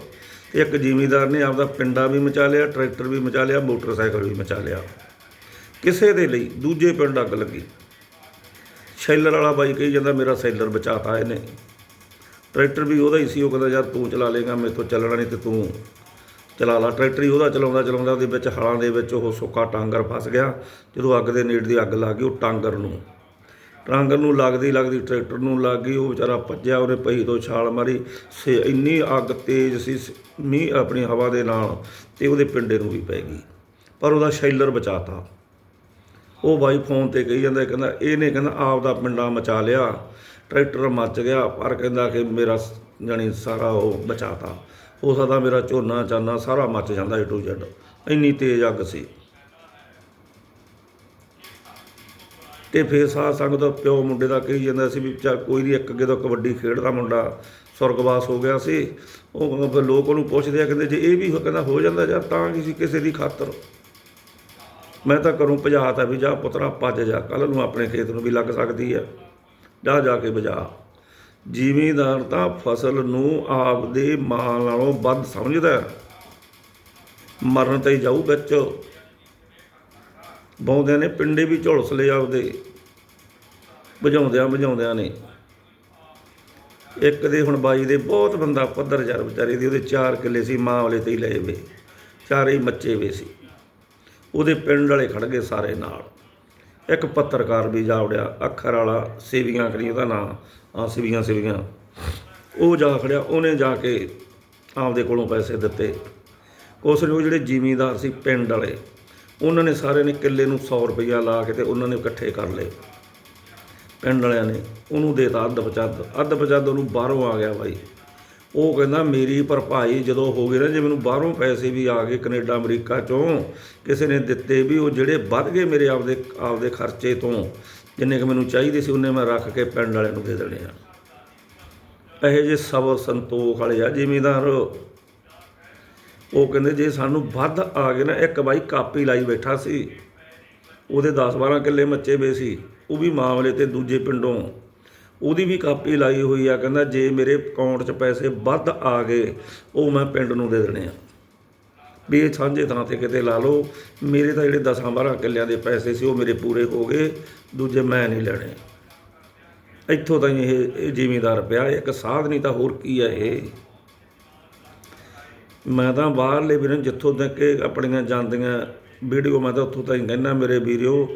ਤੇ ਇੱਕ ਜ਼ਿਮੀਂਦਾਰ ਨੇ ਆਪਦਾ ਪਿੰਡਾ ਵੀ ਮਚਾ ਲਿਆ, ਟਰੈਕਟਰ ਵੀ ਮਚਾ ਲਿਆ, ਮੋਟਰਸਾਈਕਲ ਵੀ ਮਚਾ ਲਿਆ। ਕਿਸੇ ਦੇ ਲਈ ਦੂਜੇ ਪਿੰਡ ਅੱਗ ਲੱਗੀ। ਸ਼ੈਲਰ ਵਾਲਾ ਬਾਈ ਕਹੀ ਜਾਂਦਾ, ਮੇਰਾ ਸੈਲਰ ਬਚਾਤਾ ਇਹਨੇ। ਟਰੈਕਟਰ ਵੀ ਉਹਦਾ ਹੀ ਸੀ, ਉਹ ਕਹਿੰਦਾ, ਯਾਰ ਤੂੰ ਚਲਾ ਲੇਗਾ ਮੇਰੇ ਤੋਂ ਚੱਲਣਾ ਨਹੀਂ ਤੇ ਤੂੰ ਚਲਾ ਲਾ। ਟਰੈਕਟਰ ਹੀ ਉਹਦਾ ਚਲਾਉਂਦਾ ਚਲਾਉਂਦਾ ਉਹਦੇ ਵਿੱਚ ਹਲਾਂ ਦੇ ਵਿੱਚ ਉਹ ਸੁੱਕਾ ਟਾਂਗਰ ਫਸ ਗਿਆ। ਜਦੋਂ ਅੱਗ ਦੇ ਨੇੜ ਦੀ ਅੱਗ ਲੱਗ ਗਈ, ਉਹ ਟਾਂਗਰ ਨੂੰ ਟਾਂਗਰ ਨੂੰ ਲੱਗਦੀ ਲੱਗਦੀ ਟਰੈਕਟਰ ਨੂੰ ਲੱਗ ਗਈ, ਉਹ ਵਿਚਾਰਾ ਭੱਜਿਆ, ਉਹਨੇ ਪਹੀ ਤੋਂ ਛਾਲ ਮਾਰੀ। ਸੇ ਇੰਨੀ ਅੱਗ ਤੇਜ਼ ਸੀ ਮੀਂਹ ਆਪਣੀ ਹਵਾ ਦੇ ਨਾਲ ਤੇ ਉਹਦੇ ਪਿੰਡੇ ਨੂੰ ਵੀ ਪੈ ਗਈ। ਪਰ ਉਹਦਾ ਸ਼ੈਲਰ ਬਚਾਤਾ। ਉਹ ਬਾਈ ਫੋਨ ਤੇ ਕਹੀ ਜਾਂਦਾ, ਕਹਿੰਦਾ, ਇਹਨੇ ਕਹਿੰਦਾ, ਆਪ ਦਾ ਪਿੰਡਾ ਮਚਾ ਲਿਆ, ਟਰੈਕਟਰ ਮੱਚ ਗਿਆ, ਪਰ ਕਹਿੰਦਾ ਕਿ ਮੇਰਾ ਸ- ਜਾਣੀ ਸਾਰਾ ਉਹ ਬਚਾਤਾ। ਹੋ ਸਕਦਾ ਮੇਰਾ ਝੋਨਾ ਚਾਨਾ ਸਾਰਾ ਮੱਚ ਜਾਂਦਾ ਏ ਟੂ ਜ਼ੈਡ। ਇੰਨੀ ਤੇਜ਼ ਅੱਗ ਸੀ। ਤੇ ਫਿਰ ਸਾਧ ਸੰਗ ਦਾ ਪਿਓ ਮੁੰਡੇ ਦਾ ਕਹੀ ਜਾਂਦਾ ਸੀ ਵੀ ਚੱਲ ਕੋਈ ਨਹੀਂ ਇੱਕ ਅੱਗੇ ਤੋਂ ਕਬੱਡੀ ਖੇਡਦਾ ਮੁੰਡਾ ਸੁਰਗਵਾਸ ਹੋ ਗਿਆ ਸੀ। ਉਹ ਫਿਰ ਲੋਕ ਉਹਨੂੰ ਪੁੱਛਦੇ ਆ, ਕਹਿੰਦੇ ਜੇ ਇਹ ਵੀ ਕਹਿੰਦਾ ਹੋ ਜਾਂਦਾ ਯਾਰ, ਤਾਂ ਕਿਸੇ ਕਿਸੇ ਦੀ ਖਾਤਰ? ਮੈਂ ਤਾਂ ਕਰੂੰ ਭਜਾਤਾ ਵੀ ਜਾ ਪੁੱਤਰਾ, ਭੱਜ ਜਾ ਕੱਲ ਨੂੰ ਆਪਣੇ ਖੇਤ ਨੂੰ ਵੀ ਲੱਗ ਸਕਦੀ ਹੈ ਜਾ ਜਾ ਕੇ ਬਜਾ। ਜ਼ਿਮੀਦਾਰ ਤਾਂ ਫਸਲ ਨੂੰ ਆਪ ਦੇ ਮਾਲ ਨਾਲੋਂ ਵੱਧ ਸਮਝਦਾ। ਮਰਨ ਤੇ ਹੀ ਜਾਊ ਵਿੱਚ। ਬਾਉਂਦਿਆਂ ਨੇ ਪਿੰਡੇ ਵੀ ਝੁਲਸ ਲਏ ਆਪਦੇ। ਬੁਝਾਉਂਦਿਆਂ ਵਜਾਉਂਦਿਆਂ ਨੇ। ਇੱਕ ਦੇ ਹੁਣ ਬਾਈ ਦੇ ਬਹੁਤ ਬੰਦਾ ਪੱਧਰ ਯਾਰ ਵਿਚਾਰੇ ਦੀ, ਉਹਦੇ 4 ਕਿੱਲੇ ਸੀ, ਮਾਂ ਵਾਲੇ ਤੇ ਹੀ ਲਏ ਵੇ। ਚਾਰੇ ਹੀ ਮੱਚੇ ਵੇ ਸੀ। ਉਹਦੇ ਪਿੰਡ ਵਾਲੇ ਖੜ ਗਏ ਸਾਰੇ ਨਾਲ। ਇੱਕ ਪੱਤਰਕਾਰ ਵੀ ਜਾ ਵੜਿਆ, ਅੱਖਰ ਵਾਲਾ, ਸੇਵੀਆਂ ਕਰੀ ਉਹਦਾ ਨਾਂ ਆ ਸੇਵੀਆਂ ਸੇਵੀਆਂ। ਉਹ ਜਾ ਖੜਿਆ, ਉਹਨੇ ਜਾ ਕੇ ਆਪਦੇ ਕੋਲੋਂ ਪੈਸੇ ਦਿੱਤੇ। ਉਸ ਨੂੰ ਜਿਹੜੇ ਜ਼ਿਮੀਂਦਾਰ ਸੀ, ਪਿੰਡ ਵਾਲੇ ਉਹਨਾਂ ਨੇ ਸਾਰੇ ਨੇ ਕਿੱਲੇ ਨੂੰ 100 ਰੁਪਈਆ ਲਾ ਕੇ ਤੇ ਉਹਨਾਂ ਨੇ ਇਕੱਠੇ ਕਰ ਲਏ। ਪਿੰਡ ਵਾਲਿਆਂ ਨੇ ਉਹਨੂੰ ਦੇਤਾ ਅੱਧ ਪਚੱਦ ਅੱਧ ਪਚੱਦ ਉਹਨੂੰ ਬਾਹਰੋਂ ਆ ਗਿਆ ਬਾਈ। ਉਹ ਕਹਿੰਦਾ, ਮੇਰੀ ਭਰਪਾਈ ਜਦੋਂ ਹੋ ਗਈ ਨਾ, ਜੇ ਮੈਨੂੰ ਬਾਹਰੋਂ ਪੈਸੇ ਵੀ ਆ ਗਏ ਕੈਨੇਡਾ, ਅਮਰੀਕਾ ਚੋਂ, ਕਿਸੇ ਨੇ ਦਿੱਤੇ ਵੀ ਉਹ ਜਿਹੜੇ ਵੱਧ ਗਏ ਮੇਰੇ ਆਪਦੇ ਆਪਦੇ ਖਰਚੇ ਤੋਂ, ਜਿੰਨੇ ਕਿ ਮੈਨੂੰ ਚਾਹੀਦੇ ਸੀ, ਉਹਨੇ ਮੈਂ ਰੱਖ ਕੇ ਪਿੰਡ ਵਾਲਿਆਂ ਨੂੰ ਦੇ ਦੇਣੇ ਆ। ਇਹੋ ਜਿਹੇ ਸਬਰ ਸੰਤੋਖ ਵਾਲੇ ਆ, ਜਿਮੀਦਾਰ। ਉਹ ਕਹਿੰਦੇ ਜੇ ਸਾਨੂੰ ਵੱਧ ਆ ਗਏ ਨਾ, ਇੱਕ ਬਾਈ ਕਾਪੀ ਲਾਈ ਬੈਠਾ ਸੀ। ਉਹਦੇ 10-12 ਕਿੱਲੇ ਮੱਚੇ ਵੇ ਸੀ। ਉਹ ਵੀ ਮਾਮਲੇ ਤੇ ਦੂਜੇ ਪਿੰਡੋਂ। ਉਹਦੀ ਵੀ ਕਾਪੀ ਲਾਈ ਹੋਈ ਆ, ਕਹਿੰਦਾ ਜੇ ਮੇਰੇ ਅਕਾਊਂਟ 'ਚ ਪੈਸੇ ਵੱਧ ਆ ਗਏ, ਉਹ ਮੈਂ ਪਿੰਡ ਨੂੰ ਦੇ ਦੇਣੇ ਆ। ਵੀ ਇਹ ਸਾਂਝੇ ਥਾਂ ਤੇ ਕਿਤੇ ਲਾ ਲਓ। ਮੇਰੇ ਤਾਂ ਜਿਹੜੇ 10-12 ਕਿੱਲਿਆਂ ਦੇ ਪੈਸੇ ਸੀ, ਉਹ ਮੇਰੇ ਪੂਰੇ ਹੋ ਗਏ, ਦੂਜੇ ਮੈਂ ਨਹੀਂ ਲੈਣੇ। ਇੱਥੋਂ ਤਾਂ ਇਹ ਜ਼ਿਮੀਦਾਰ ਪਿਆ, ਇੱਕ ਸਾਧ ਨਹੀਂ ਤਾਂ ਹੋਰ ਕੀ ਹੈ ਇਹ। ਮੈਂ ਤਾਂ ਬਾਹਰਲੇ ਵੀਰਾਂ ਜਿੱਥੋਂ ਤੱਕ ਇਹ ਆਪਣੀਆਂ ਜਾਂਦੀਆਂ ਵੀਡੀਓ ਮੈਂ ਤਾਂ ਉੱਥੋਂ ਤਾਂ ਹੀ ਕਹਿੰਦਾ ਮੇਰੇ ਵੀਰਿਓ,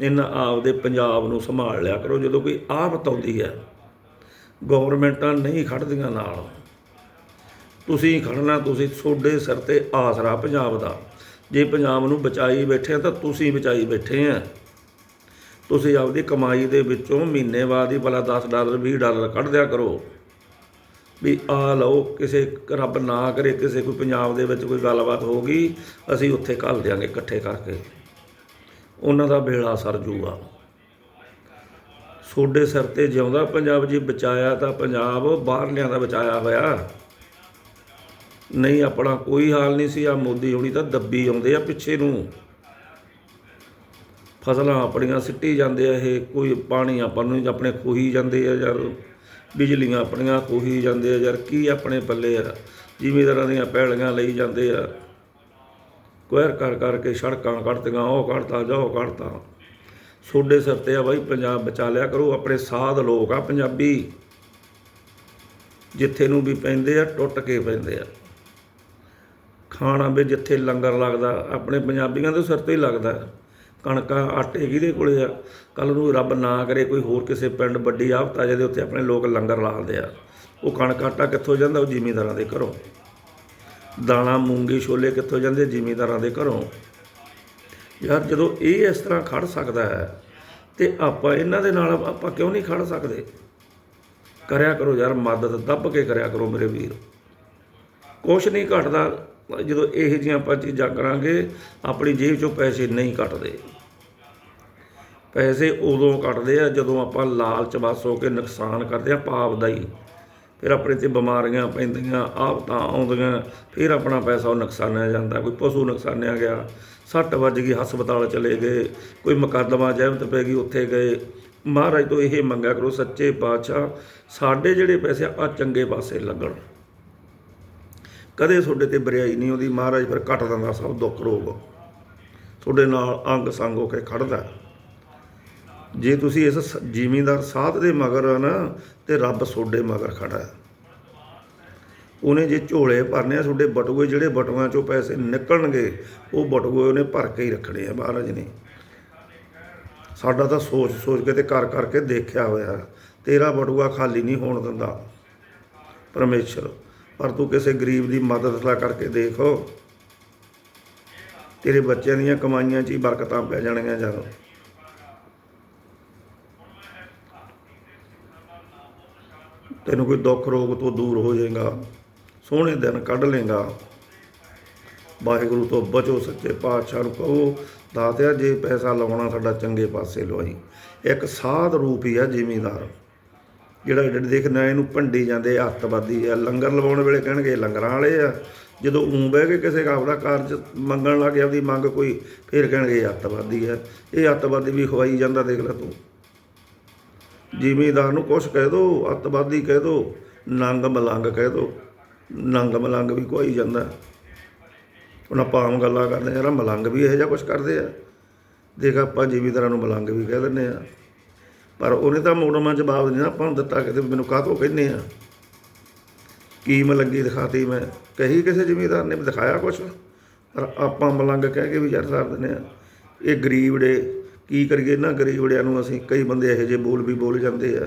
ਇਹਨਾਂ ਆਪਦੇ ਪੰਜਾਬ ਨੂੰ ਸੰਭਾਲ ਲਿਆ ਕਰੋ। ਜਦੋਂ ਕੋਈ ਆਫਤ ਆਉਂਦੀ ਹੈ, ਗਵਰਨਮੈਂਟਾਂ ਨਹੀਂ ਖੜਦੀਆਂ ਨਾਲ। ਤੁਸੀਂ ਖੜਨਾ, ਤੁਸੀਂ ਤੁਹਾਡੇ ਸਿਰ ਤੇ ਆਸਰਾ ਪੰਜਾਬ ਦਾ। ਜੇ ਪੰਜਾਬ ਨੂੰ ਬਚਾਈ ਬੈਠੇ ਆ ਤਾਂ ਤੁਸੀਂ ਬਚਾਈ ਬੈਠੇ ਆ। ਤੁਸੀਂ ਆਪਦੀ ਕਮਾਈ ਦੇ ਵਿੱਚੋਂ ਮਹੀਨੇ ਬਾਅਦ ਹੀ ਭਲਾ 10 ਡਾਲਰ 20 ਡਾਲਰ ਕੱਢ ਦਿਆ ਕਰੋ। ਵੀ ਆ ਲਓ, ਕਿਸੇ ਰੱਬ ਨਾ ਕਰੇ, ਕਿਸੇ ਕੋਈ ਪੰਜਾਬ ਦੇ ਵਿੱਚ ਕੋਈ ਗੱਲਬਾਤ ਹੋ ਗਈ, ਅਸੀਂ ਉੱਥੇ ਘੱਲ ਦਿਆਂਗੇ ਇਕੱਠੇ ਕਰਕੇ। ਉਹਨਾਂ ਦਾ ਬੇੜਾ ਸਰ ਜੂਗਾ ਸੋਡੇ ਸਿਰ ਤੇ ਜਿਉਂਦਾ ਪੰਜਾਬ, ਜੀ ਬਚਾਇਆ ਤਾਂ ਪੰਜਾਬ ਬਾਹਰਲਿਆਂ ਦਾ ਬਚਾਇਆ ਹੋਇਆ। ਨਹੀਂ, ਆਪਣਾ ਕੋਈ ਹਾਲ ਨਹੀਂ ਸੀ, ਆ ਮੋਦੀ ਹੁਣੀ ਤਾਂ ਦੱਬੀ ਆਉਂਦੇ ਆ ਪਿੱਛੇ ਨੂੰ। ਫਸਲਾਂ ਆਪਣੀਆਂ ਸਿੱਟੀ ਜਾਂਦੇ ਆ, ਇਹ ਕੋਈ ਪਾਣੀ ਆਪਾਂ ਨੂੰ, ਆਪਣੇ ਖੋਹੀ ਜਾਂਦੇ ਆ ਯਾਰ ਬਿਜਲੀਆਂ ਆਪਣੀਆਂ ਕੋਹੀ ਜਾਂਦੇ ਆ ਯਾਰ, ਕੀ ਆਪਣੇ ਪੱਲੇ ਯਾਰ ਜ਼ਿਮੀਂਦਾਰਾਂ ਦੀਆਂ ਪੈਲੀਆਂ ਲਈ ਜਾਂਦੇ ਆ। ਕੁਹਿਰ ਕਰ ਕਰਕੇ ਸੜਕਾਂ ਕੱਢਤੀਆਂ, ਉਹ ਕੱਢਤਾ ਜਾਓ ਕੱਢਤਾ। ਸੋਡੇ ਸਿਰ ਤੇ ਆ ਬਾਈ, ਪੰਜਾਬ ਬਚਾ ਲਿਆ ਕਰੋ, ਆਪਣੇ ਸਾਧ ਲੋਕ ਆ ਪੰਜਾਬੀ। ਜਿੱਥੇ ਨੂੰ ਵੀ ਪੈਂਦੇ ਆ, ਟੁੱਟ ਕੇ ਪੈਂਦੇ ਆ। ਖਾਣਾ ਵੀ ਜਿੱਥੇ ਲੰਗਰ ਲੱਗਦਾ, ਆਪਣੇ ਪੰਜਾਬੀਆਂ ਦੇ ਸਿਰ ਤੇ ਹੀ ਲੱਗਦਾ। ਕਣਕਾਂ ਆਟੇ ਕਿਹਦੇ ਕੋਲੇ ਆ। ਕੱਲ ਨੂੰ ਰੱਬ ਨਾ ਕਰੇ ਕੋਈ ਹੋਰ ਕਿਸੇ ਪਿੰਡ ਵੱਡੀ ਆਫਤ ਆ ਜਾਏ ਤੇ ਉੱਥੇ ਆਪਣੇ ਲੋਕ ਲੰਗਰ ਲਾਉਂਦੇ ਆ। ਉਹ ਕਣਕ ਆਟਾ ਕਿੱਥੋਂ ਜਾਂਦਾ? ਉਹ ਜ਼ਿਮੀਂਦਾਰਾਂ ਦੇ ਘਰੋਂ। ਦਾਣਾ ਮੂੰਗੀ, ਛੋਲੇ ਕਿੱਥੋਂ ਜਾਂਦੇ? ਜ਼ਿਮੀਂਦਾਰਾਂ ਦੇ ਘਰੋਂ। ਯਾਰ ਜਦੋਂ ਇਹ ਇਸ ਤਰ੍ਹਾਂ ਖੜ ਸਕਦਾ ਹੈ, ਤੇ ਆਪਾਂ ਇਹਨਾਂ ਦੇ ਨਾਲ ਆਪਾਂ ਕਿਉਂ ਨਹੀਂ ਖੜ ਸਕਦੇ? ਕਰਿਆ ਕਰੋ ਯਾਰ, ਮਦਦ ਦੱਬ ਕੇ ਕਰਿਆ ਕਰੋ ਮੇਰੇ ਵੀਰ। ਕੁਛ ਨਹੀਂ ਘਟਦਾ। ਜਦੋਂ ਇਹੋ ਜਿਹੀਆਂ ਆਪਾਂ ਚੀਜ਼ਾਂ ਕਰਾਂਗੇ, ਆਪਣੀ ਜੇਬ ਚੋਂ ਪੈਸੇ ਨਹੀਂ ਕੱਟਦੇ। ਪੈਸੇ ਉਦੋਂ ਕੱਟਦੇ ਆ ਜਦੋਂ ਆਪਾਂ ਲਾਲਚ ਵਸ ਹੋ ਕੇ ਨੁਕਸਾਨ ਕਰਦੇ ਆ, ਪਾਪ ਦਾ ਹੀ। ਫਿਰ ਆਪਣੇ ਤੇ ਬਿਮਾਰੀਆਂ ਪੈਂਦੀਆਂ, ਆਫਤਾਂ ਆਉਂਦੀਆਂ, ਫਿਰ ਆਪਣਾ ਪੈਸਾ ਉਹ ਨੁਕਸਾਨਿਆ ਜਾਂਦਾ। ਕੋਈ ਪਸ਼ੂ ਨੁਕਸਾਨਿਆ ਗਿਆ, ਸੱਟ ਵੱਜ ਗਈ, ਹਸਪਤਾਲ ਚਲੇ ਗਏ, ਕੋਈ ਮੁਕੱਦਮਾ ਜਹਿਮਤ ਪੈ ਗਈ, ਉੱਥੇ ਗਏ। ਮਹਾਰਾਜ ਤੋਂ ਇਹ ਮੰਗਿਆ ਕਰੋ, ਸੱਚੇ ਪਾਤਸ਼ਾਹ, ਸਾਡੇ ਜਿਹੜੇ ਪੈਸੇ ਆ ਚੰਗੇ ਪਾਸੇ ਲੱਗਣ। ਕਦੇ ਤੁਹਾਡੇ ਤੇ ਬਰਿਆਈ ਨਹੀਂ ਉਹਦੀ ਮਹਾਰਾਜ ਫਿਰ ਕੱਟ ਦਿੰਦਾ ਸਭ ਦੁੱਖ ਰੋਗ। ਤੁਹਾਡੇ ਨਾਲ ਅੰਗ ਸੰਗ ਹੋ ਕੇ ਖੜਦਾ। ਜੇ ਤੁਸੀਂ ਇਸ ਸ- ਜ਼ਿਮੀਂਦਾਰ ਸਾਧ ਦੇ ਮਗਰ ਨਾ, ਤੇ ਰੱਬ ਤੁਹਾਡੇ ਮਗਰ ਖੜਾ। ਹੈ ਉਹਨੇ ਜੇ ਝੋਲੇ ਭਰਨੇ ਆ, ਤੁਹਾਡੇ ਬਟੂਏ ਜਿਹੜੇ ਬਟੂਆਂ ਚੋਂ ਪੈਸੇ ਨਿਕਲਣਗੇ, ਉਹ ਬਟੂਏ ਉਹਨੇ ਭਰ ਕੇ ਹੀ ਰੱਖਣੇ ਆ ਮਹਾਰਾਜ ਨੇ। ਸਾਡਾ ਤਾਂ ਸੋਚ ਸੋਚ ਕੇ ਤੇ ਕਰ ਕਰਕੇ ਦੇਖਿਆ ਹੋਇਆ। ਤੇਰਾ ਬਟੂਆ ਖਾਲੀ ਨਹੀਂ ਹੋਣ ਦਿੰਦਾ। ਪਰਮੇਸ਼ਰ। ਪਰ ਤੂੰ ਕਿਸੇ ਗਰੀਬ ਦੀ ਮਦਦ ਲਾ ਕਰਕੇ ਦੇਖੋ। ਤੇਰੇ ਬੱਚਿਆਂ ਦੀਆਂ ਕਮਾਈਆਂ 'ਚ ਹੀ ਬਰਕਤਾਂ ਪੈ ਜਾਣਗੀਆਂ ਜਦੋਂ ਤੈਨੂੰ ਕੋਈ ਦੁੱਖ ਰੋਗ ਤੋਂ ਦੂਰ ਹੋ ਜਾਏਗਾ, ਸੋਹਣੇ ਦਿਨ ਕੱਢ ਲੇਗਾ ਵਾਹਿਗੁਰੂ ਤੋਂ ਬਚੋ ਸੱਚੇ ਪਾਤਸ਼ਾਹ ਨੂੰ ਕਹੋ, ਦਾਤਿਆ ਜੇ ਪੈਸਾ ਲਾਉਣਾ ਸਾਡਾ ਚੰਗੇ ਪਾਸੇ ਲਵਾਈ ਇੱਕ ਸਾਧ ਰੂਪ ਹੀ ਆ ਜ਼ਿਮੀਦਾਰ। ਜਿਹੜਾ ਜਿਹੜੇ ਦੇਖਣਾ ਇਹਨੂੰ ਭੰਡੀ ਜਾਂਦੇ ਅੱਤਵਾਦੀ ਆ, ਲੰਗਰ ਲਵਾਉਣ ਵੇਲੇ ਕਹਿਣਗੇ ਲੰਗਰਾਂ ਵਾਲੇ ਆ। ਜਦੋਂ ਉਂ ਬਹਿ ਕੇ ਕਿਸੇ ਆਪਦਾ ਕਾਰਜ ਮੰਗਣ ਲੱਗ ਗਿਆ ਉਹਦੀ ਮੰਗ ਕੋਈ ਫਿਰ ਕਹਿਣਗੇ ਇਹ ਅੱਤਵਾਦੀ ਆ। ਇਹ ਅੱਤਵਾਦੀ ਵੀ ਖਵਾਈ ਜਾਂਦਾ, ਦੇਖ ਲੈ ਤੂੰ। ਜ਼ਿਮੀਦਾਰ ਨੂੰ ਕੁਛ ਕਹਿ ਦੋ, ਅੱਤਵਾਦੀ ਕਹਿ ਦੋ, ਨੰਗ ਮਲੰਗ ਕਹਿ ਦੋ। ਨੰਗ ਮਲੰਗ ਵੀ ਕੋਈ ਜਾਂਦਾ। ਹੁਣ ਆਪਾਂ ਆਮ ਗੱਲਾਂ ਕਰਦੇ ਯਾਰ ਆਹ ਮਲੰਗ ਵੀ ਇਹੋ ਜਿਹਾ ਕੁਛ ਕਰਦੇ ਆ। ਦੇਖ ਆਪਾਂ ਜ਼ਿਮੀਦਾਰਾਂ ਨੂੰ ਮਲੰਗ ਵੀ ਕਹਿ ਦਿੰਦੇ ਆ। ਪਰ ਉਹਨੇ ਤਾਂ ਮੋੜਮਾ ਜਵਾਬ ਨਹੀਂ ਨਾ ਆਪਾਂ ਨੂੰ ਦਿੱਤਾ ਕਿਤੇ ਵੀ ਮੈਨੂੰ ਕਾਹਤੋਂ ਕਹਿੰਦੇ ਆ? ਕੀ ਮਲੰਗੀ ਦਿਖਾਤੀ ਮੈਂ? ਕਹੀ ਕਿਸੇ ਜ਼ਿਮੀਦਾਰ ਨੇ ਵੀ ਦਿਖਾਇਆ ਕੁਛ? ਪਰ ਆਪਾਂ ਮਲੰਗ ਕਹਿ ਕੇ ਵੀ ਯਾਰ ਸਾਰ ਦਿੰਦੇ ਆ। ਇਹ ਗਰੀਬੜੇ ਕੀ ਕਰੀਏ ਨਾ ਗਰੀਬੜਿਆਂ ਨੂੰ ਅਸੀਂ? ਕਈ ਬੰਦੇ ਇਹੋ ਜਿਹੇ ਬੋਲ ਵੀ ਬੋਲ ਜਾਂਦੇ ਆ।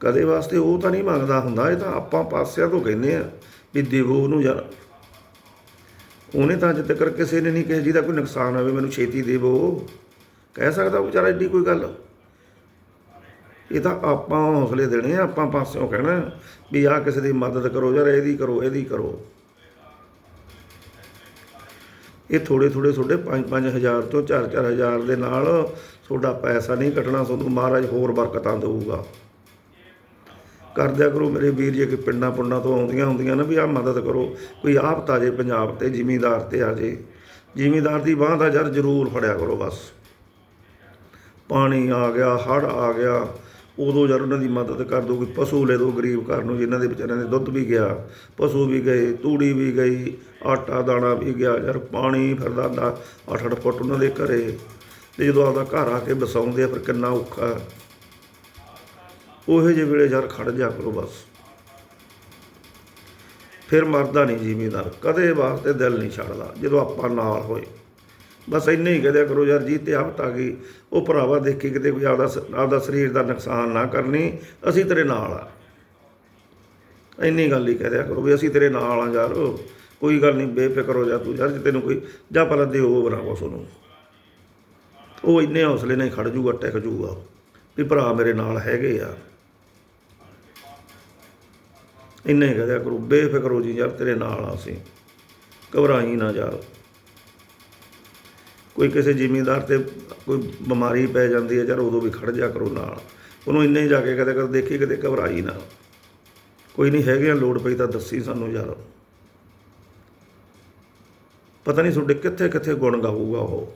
ਕਦੇ ਵਾਸਤੇ ਉਹ ਤਾਂ ਨਹੀਂ ਮੰਗਦਾ ਹੁੰਦਾ, ਇਹ ਤਾਂ ਆਪਾਂ ਪਾਸਿਆਂ ਤੋਂ ਕਹਿੰਦੇ ਆ ਵੀ ਦੇਵੋ ਉਹਨੂੰ ਯਾਰ। ਉਹਨੇ ਤਾਂ ਅੱਜ ਤੱਕ ਕਿਸੇ ਨੇ ਨਹੀਂ ਕਿਹਾ, ਜਿਹਦਾ ਕੋਈ ਨੁਕਸਾਨ ਹੋਵੇ ਮੈਨੂੰ ਛੇਤੀ ਦੇਵੋ। ਕਹਿ ਸਕਦਾ ਵਿਚਾਰਾ ਏਡੀ ਕੋਈ ਗੱਲ। ਇਹ ਤਾਂ ਆਪਾਂ ਹੌਸਲੇ ਦੇਣੇ ਆ, ਆਪਾਂ ਪਾਸਿਓਂ ਕਹਿਣਾ ਵੀ ਆਹ ਕਿਸੇ ਦੀ ਮਦਦ ਕਰੋ ਯਾਰ ਇਹਦੀ ਕਰੋ ਇਹਦੀ ਕਰੋ। ਇਹ ਥੋੜੇ ਥੋੜੇ ਤੁਹਾਡੇ 5-5000 ਤੋਂ 4-4000 ਦੇ ਨਾਲ ਤੁਹਾਡਾ ਪੈਸਾ ਨਹੀਂ ਕੱਟਣਾ, ਤੁਹਾਨੂੰ ਮਹਾਰਾਜ ਹੋਰ ਬਰਕਤਾਂ ਦੇਊਗਾ। ਕਰਦਿਆ ਕਰੋ ਮੇਰੇ ਵੀਰ ਜੇ ਕਿ ਪਿੰਡਾਂ ਪੁੰਡਾਂ ਤੋਂ ਆਉਂਦੀਆਂ ਹੁੰਦੀਆਂ ਨਾ ਵੀ ਆਹ ਮਦਦ ਕਰੋ। ਕੋਈ ਆਪ ਜੇ ਪੰਜਾਬ ਤੇ, ਜ਼ਿਮੀਦਾਰ ਤੇ ਆ ਜੇ। ਜ਼ਿਮੀਦਾਰ ਦੀ ਬਾਂਹ ਦਾ ਯਾਰ ਜ਼ਰੂਰ ਫੜਿਆ ਕਰੋ ਬਸ। ਪਾਣੀ ਆ ਗਿਆ, ਹੜ੍ਹ ਆ ਗਿਆ, ਉਦੋਂ ਯਾਰ ਉਹਨਾਂ ਦੀ ਮਦਦ ਕਰ ਦਿਓ ਕੋਈ ਪਸ਼ੂ ਲੈ ਦਿਓ ਗਰੀਬ ਘਰ ਨੂੰ, ਜਿਨ੍ਹਾਂ ਦੇ ਵਿਚਾਰਿਆਂ ਦੇ ਦੁੱਧ ਵੀ ਗਿਆ, ਪਸ਼ੂ ਵੀ ਗਏ, ਤੂੜੀ ਵੀ ਗਈ, ਆਟਾ, ਦਾਣਾ ਵੀ ਗਿਆ, ਯਾਰ ਪਾਣੀ ਫਿਰਦਾ ਦਾ 8-8 ਫੁੱਟ ਉਹਨਾਂ ਦੇ ਘਰੇ। ਤੇ ਜਦੋਂ ਆਪਦਾ ਘਰ ਆ ਕੇ ਬਸਾਉਂਦੇ ਆ, ਫਿਰ ਕਿੰਨਾ ਔਖਾ। ਉਹੋ ਜਿਹੇ ਵੇਲੇ ਯਾਰ ਖੜ ਜਾ ਕਰੋ ਬਸ। ਫਿਰ ਮਰਦਾ ਨਹੀਂ ਜ਼ਿਮੀਂਦਾਰ, ਕਦੇ ਵਾਸਤੇ ਦਿਲ ਨਹੀਂ ਛੱਡਦਾ, ਜਦੋਂ ਆਪਾਂ ਨਾਲ ਹੋਏ। ਬਸ ਇੰਨੇ ਹੀ ਕਹਦਿਆ ਕਰੋ ਯਾਰ, ਜੀ ਤੇ ਆਫਤ ਆ ਗਈ, ਉਹ ਭਰਾਵਾ ਦੇਖੀ ਕਿਤੇ ਕੋਈ ਆਪਦਾ ਸ- ਆਪਦਾ ਸਰੀਰ ਦਾ ਨੁਕਸਾਨ ਨਾ ਕਰਨੀ, ਅਸੀਂ ਤੇਰੇ ਨਾਲ ਆ। ਇੰਨੀ ਗੱਲ ਹੀ ਕਹਦਿਆ ਕਰੋ ਵੀ ਅਸੀਂ ਤੇਰੇ ਨਾਲ ਆ ਯਾਰ, ਕੋਈ ਗੱਲ ਨਹੀਂ, ਬੇਫਿਕਰ ਹੋ ਜਾ ਤੂੰ ਯਾਰ, ਜੇ ਤੈਨੂੰ ਕੋਈ, ਜਾਂ ਪਹਿਲਾਂ ਦਿਓ ਬਣਾ ਕੁਛ ਉਹਨੂੰ ਉਹ ਇੰਨੇ ਹੌਸਲੇ ਨਾਲ ਹੀ ਖੜ ਜੂਗਾ, ਟਿਕ ਜੂਗਾ। ਵੀ ਭਰਾ ਮੇਰੇ ਨਾਲ ਹੈਗੇ ਆ। ਇੰਨੇ ਹੀ ਕਹਦਿਆ ਕਰੋ, ਬੇਫਿਕਰ ਹੋ ਜੀ ਯਾਰ, ਤੇਰੇ ਨਾਲ ਆ ਅਸੀਂ। ਘਬਰਾਈ ਨਾ ਯਾਰ ਕੋਈ ਕਿਸੇ ਜ਼ਿਮੀਂਦਾਰ ਤੇ ਕੋਈ ਬਿਮਾਰੀ ਪੈ ਜਾਂਦੀ ਹੈ, ਯਾਰ ਉਦੋਂ ਵੀ ਖੜ ਜਾ ਕਰੋ ਨਾਲ। ਉਹਨੂੰ ਇੰਨੇ ਹੀ ਜਾ ਕੇ ਕਦੇ ਕਰ ਦੇਖੀ ਕਿਤੇ ਘਬਰਾਈ ਨਾ। ਕੋਈ ਨਹੀਂ ਹੈਗੇ ਲੋੜ ਪਈ ਤਾਂ ਦੱਸੀ ਸਾਨੂੰ ਯਾਰ। ਪਤਾ ਨਹੀਂ ਤੁਹਾਡੇ ਕਿੱਥੇ ਕਿੱਥੇ ਗੁਣ ਗਾਊਗਾ ਉਹ।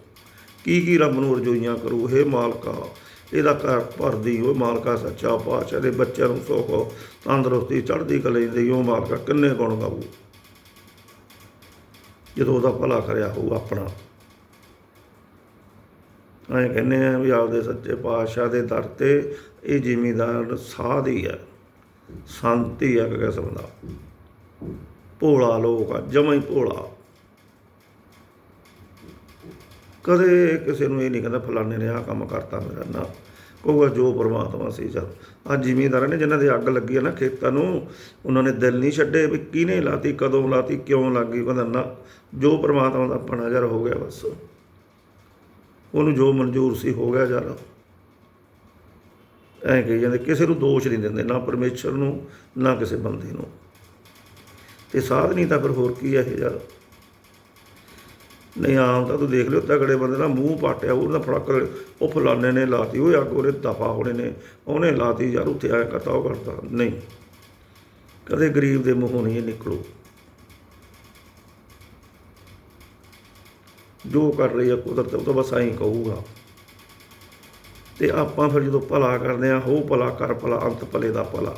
ਕੀ ਕੀ ਰੱਬ ਨੂੰ ਰਜੋਈਆਂ ਕਰੂ, ਹੇ ਮਾਲਕਾ ਇਹਦਾ ਘਰ ਭਰਦੀ ਓ ਮਾਲਕਾ ਸੱਚਾ ਪਾਤਸ਼ਾਹ ਦੇ ਬੱਚਿਆਂ ਨੂੰ ਸੁੱਖ ਤੰਦਰੁਸਤੀ ਚੜ੍ਹਦੀ ਕਲੇ ਦੀ ਓ ਮਾਲਕਾ, ਕਿੰਨੇ ਗੁਣ ਗਾਊ। ਜਦੋਂ ਉਹਦਾ ਭਲਾ ਕਰਿਆ ਹੋਊ ਆਪਣਾ। ਐਂ ਕਹਿੰਦੇ ਆ ਵੀ ਆਪਦੇ ਸੱਚੇ ਪਾਤਸ਼ਾਹ ਦੇ ਦਰ ਤੇ ਇਹ ਜ਼ਿਮੀਦਾਰ ਸਾਧ ਹੀ ਹੈ ਸੰਤ ਹੀ ਹੈ ਕਿਸਮ ਦਾ। ਭੋਲਾ ਲੋਕ ਆ, ਜਮਾਂ ਹੀ ਭੋਲਾ। ਕਦੇ ਕਿਸੇ ਨੂੰ ਇਹ ਨਹੀਂ ਕਹਿੰਦਾ ਫਲਾਣੇ ਨੇ ਆਹ ਕੰਮ ਕਰਤਾ ਮੇਰਾ, ਨਾ। ਕਹੂਗਾ ਜੋ ਪਰਮਾਤਮਾ ਸੀ ਚੱਲ ਆ ਜ਼ਿਮੀਂਦਾਰਾਂ ਨੇ ਜਿਨ੍ਹਾਂ ਦੇ ਅੱਗ ਲੱਗੀ ਹੈ ਨਾ ਖੇਤਾਂ ਨੂੰ, ਉਹਨਾਂ ਨੇ ਦਿਲ ਨਹੀਂ ਛੱਡੇ ਵੀ ਕਿਹਨੇ ਲਾਤੀ, ਕਦੋਂ ਲਾਤੀ, ਕਿਉਂ ਲੱਗੀ, ਕਹਿੰਦਾ ਨਾ। ਜੋ ਪਰਮਾਤਮਾ ਦਾ ਆਪਣਾ ਨਜ਼ਰ ਹੋ ਗਿਆ ਬਸ। ਉਹਨੂੰ ਜੋ ਮਨਜ਼ੂਰ ਸੀ ਹੋ ਗਿਆ ਯਾਰ ਐਂ ਕਹੀ ਜਾਂਦੇ, ਕਿਸੇ ਨੂੰ ਦੋਸ਼ ਨਹੀਂ ਦਿੰਦੇ, ਨਾ ਪਰਮੇਸ਼ਰ ਨੂੰ, ਨਾ ਕਿਸੇ ਬੰਦੇ ਨੂੰ। ਤੇ ਸਾਧ ਨਹੀਂ ਤਾਂ ਫਿਰ ਹੋਰ ਕੀ ਹੈ ਇਹ ਯਾਰ ਨਹੀਂ, ਆਮ ਤਾਂ ਤੂੰ ਦੇਖ ਲਿਓ, ਤਗੜੇ ਬੰਦੇ ਦਾ ਮੂੰਹ ਪਾਟਿਆ, ਉਹਦਾ ਫੜਕ ਉਹ ਫਲਾਣੇ ਨੇ ਲਾਤੀ, ਉਹ ਅੱਗ ਉਹਦੇ ਦਫਾ ਹੋਣੇ ਨੇ, ਉਹਨੇ ਲਾਤੀ, ਯਾਰ ਉੱਥੇ ਆਇਆ ਕਰਤਾ, ਉਹ ਕਰਤਾ, ਨਹੀਂ। ਕਦੇ ਗਰੀਬ ਦੇ ਮੂੰਹੋਂ ਨਹੀਂ ਨਿਕਲੋ। ਜੋ ਕਰ ਰਹੀ ਹੈ ਕੁਦਰਤ, ਉਹ ਤਾਂ ਬਸ ਐਂ ਕਹੂਗਾ। ਤੇ ਆਪਾਂ ਫਿਰ ਜਦੋਂ ਭਲਾ ਕਰਦੇ ਆ ਹੋ ਭਲਾ ਕਰ, ਭਲਾ ਅੰਤ ਭਲੇ ਦਾ ਭਲਾ।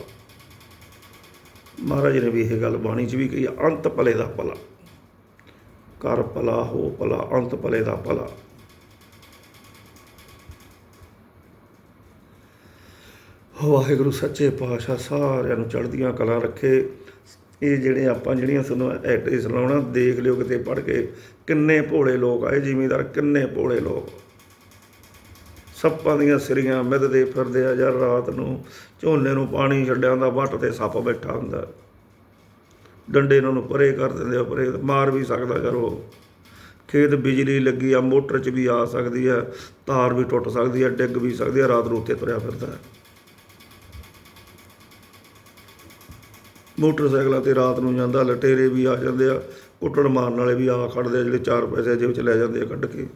ਮਹਾਰਾਜ ਨੇ ਵੀ ਇਹ ਗੱਲ ਬਾਣੀ 'ਚ ਵੀ ਕਹੀ ਅੰਤ ਭਲੇ ਦਾ ਭਲਾ। ਕਰ ਭਲਾ ਹੋ ਭਲਾ, ਅੰਤ ਭਲੇ ਦਾ ਭਲਾ। ਵਾਹਿਗੁਰੂ ਸੱਚੇ ਪਾਤਸ਼ਾਹ ਸਾਰਿਆਂ ਨੂੰ ਚੜ੍ਹਦੀਆਂ ਕਲਾ ਰੱਖੇ। ਇਹ ਜਿਹੜੇ ਆਪਾਂ ਜਿਹੜੀਆਂ ਸਾਨੂੰ ਐਕਟਿਸ ਲਾਉਣਾ, ਦੇਖ ਲਿਓ ਕਿਤੇ ਪੜ੍ਹ ਕੇ। ਕਿੰਨੇ ਭੋਲੇ ਲੋਕ ਆਏ ਜ਼ਿਮੀਦਾਰ, ਕਿੰਨੇ ਭੋਲੇ ਲੋਕ। ਸੱਪਾਂ ਦੀਆਂ ਸਿਰੀਆਂ ਮਿੱਧਦੇ ਫਿਰਦੇ ਆ ਜਾਂ ਰਾਤ ਨੂੰ ਝੋਨੇ ਨੂੰ ਪਾਣੀ ਛੱਡਿਆਂ ਦਾ ਵੱਟ ਤੇ ਸੱਪ ਬੈਠਾ ਹੁੰਦਾ। ਡੰਡੇ ਇਹਨਾਂ ਨੂੰ ਪਰੇ ਕਰ ਦਿੰਦੇ ਆ, ਪਰੇ ਮਾਰ ਵੀ ਸਕਦਾ ਯਾਰ ਉਹ ਖੇਤ ਬਿਜਲੀ ਲੱਗੀ ਆ, ਮੋਟਰ 'ਚ ਵੀ ਆ ਸਕਦੀ ਆ, ਤਾਰ ਵੀ ਟੁੱਟ ਸਕਦੀ ਆ, ਡਿੱਗ ਵੀ ਸਕਦੀ ਆ, ਰਾਤ ਨੂੰ ਉੱਤੇ ਤੁਰਿਆ ਫਿਰਦਾ ਹੈ। ਮੋਟਰਸਾਈਕਲਾਂ ਤੇ ਰਾਤ ਨੂੰ ਜਾਂਦਾ, ਲਟੇਰੇ ਵੀ ਆ ਜਾਂਦੇ ਆ, ਕੁੱਟਣ ਮਾਰਨ ਵਾਲੇ ਵੀ ਆ ਖੜਦੇ ਆ, ਜਿਹੜੇ ਚਾਰ ਪੈਸੇ ਜੇਬ 'ਚ ਲੈ ਜਾਂਦੇ ਆ ਕੱਢ ਕੇ।